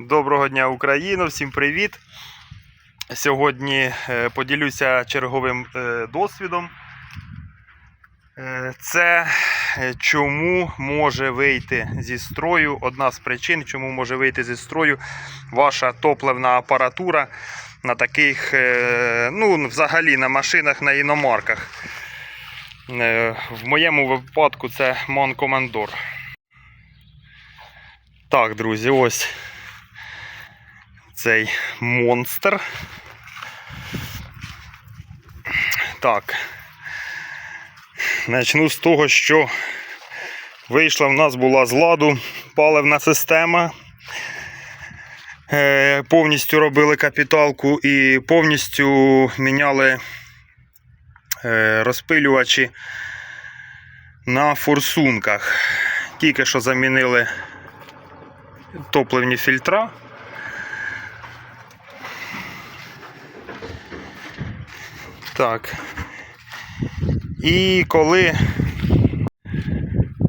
Доброго дня, Україно! Всім привіт! Сьогодні е, поділюся черговим е, досвідом. Е, Це чому може вийти зі строю. Одна з причин, чому може вийти зі строю ваша топливна апаратура на таких, ну, взагалі на машинах на іномарках. В моєму випадку це Мон Командор. Так, друзі, ось цей монстр. Так. Начну з того, що вийшла в нас була з ладу паливна система. Е, повністю робили капіталку і повністю міняли е, розпилювачі на форсунках. Тільки що замінили топливні фільтра. Так. І коли,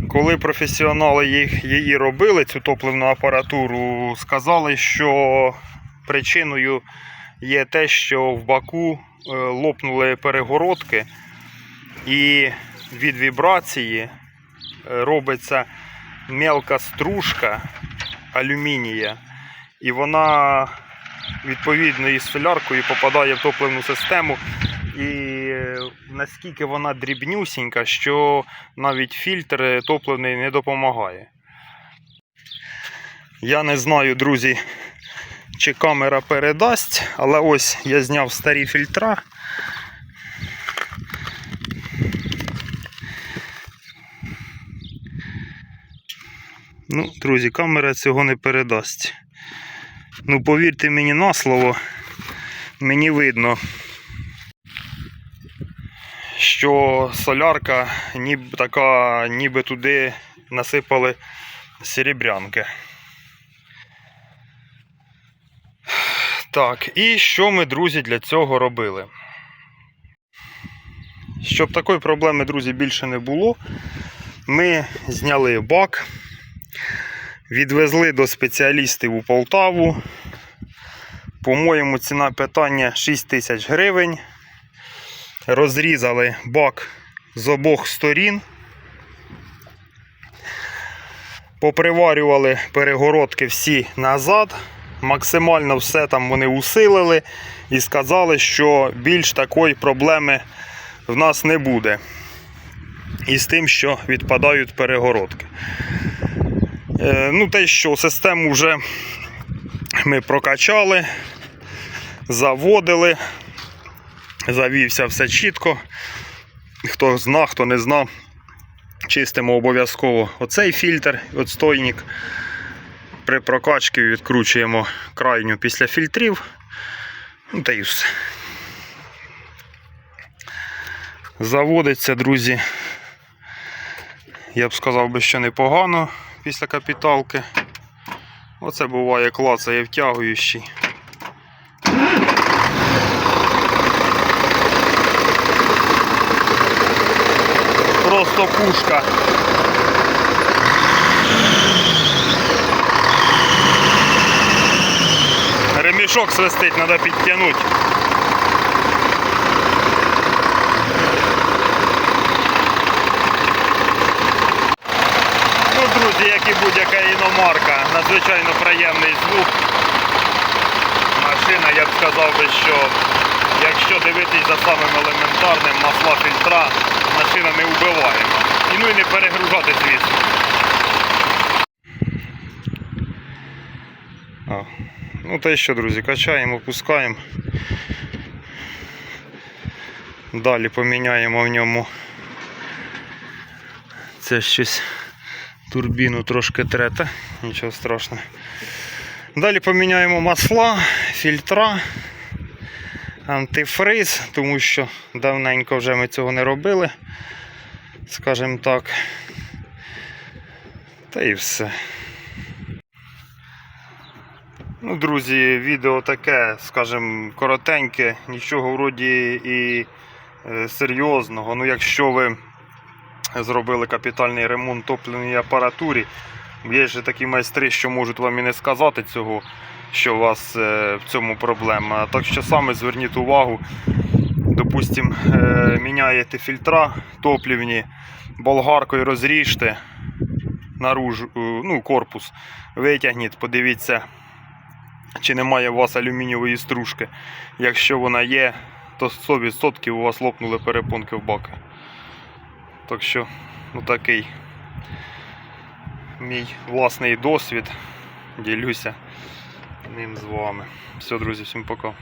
коли професіонали їх, її робили, цю топливну апаратуру, сказали, що причиною є те, що в баку е, лопнули перегородки, і від вібрації е, робиться мелка стружка алюмінія, і вона відповідно із соляркою попадає в топливну систему. І е, наскільки вона дрібнюсінька, що навіть фільтр топливний не допомагає. Я не знаю, друзі, чи камера передасть, але ось я зняв старі фільтра. Ну, друзі, камера цього не передасть. Ну, повірте мені на слово, мені видно, що солярка ніби така, ніби туди насипали серебрянки. Так, і що ми, друзі, для цього робили? Щоб такої проблеми, друзі, більше не було, ми зняли бак, відвезли до спеціалістів у Полтаву. По-моєму, ціна питання 6 тисяч гривень. Розрізали бак з обох сторін. Поприварювали перегородки всі назад. Максимально все там вони усилили і сказали, що більш такої проблеми в нас не буде. Із тим, що відпадають перегородки. Е, ну, те, що систему вже ми прокачали, заводили, завівся все чітко. Хто зна, хто не знав, чистимо обов'язково оцей фільтр, отстойник. При прокачці відкручуємо крайню після фільтрів. Ну та й все. Заводиться, друзі. Я б сказав би, що непогано після капіталки. Оце буває клацає втягуючий. Просто пушка. Ремішок свистить, треба підтягнути. Ну, друзі, як і будь-яка іномарка, надзвичайно приємний звук. Машина, я б сказав би, що якщо дивитись за самим елементарним масла фільтра, машина не вбиваємо. І ну і не перегружати, звісно. А, ну та що, друзі, качаємо, пускаємо. Далі поміняємо в ньому. Це щось турбіну трошки трета, нічого страшного. Далі поміняємо масла, фільтра, антифриз, тому що давненько вже ми цього не робили, скажімо так. Та і все. Ну, друзі, відео таке, скажімо, коротеньке, нічого вроді і е, серйозного. Ну, якщо ви зробили капітальний ремонт топливній апаратурі, Є ж такі майстри, що можуть вам і не сказати цього, що у вас е, в цьому проблема. Так що саме зверніть увагу, допустим, е, міняєте фільтра топлівні, болгаркою розріжте наружу, е, ну, корпус, витягніть, подивіться, чи немає у вас алюмінієвої стружки. Якщо вона є, то 100% у вас лопнули перепонки в баки. Так що, ну такий мій власний досвід. Ділюся ним з вами. Все, друзі, всім пока.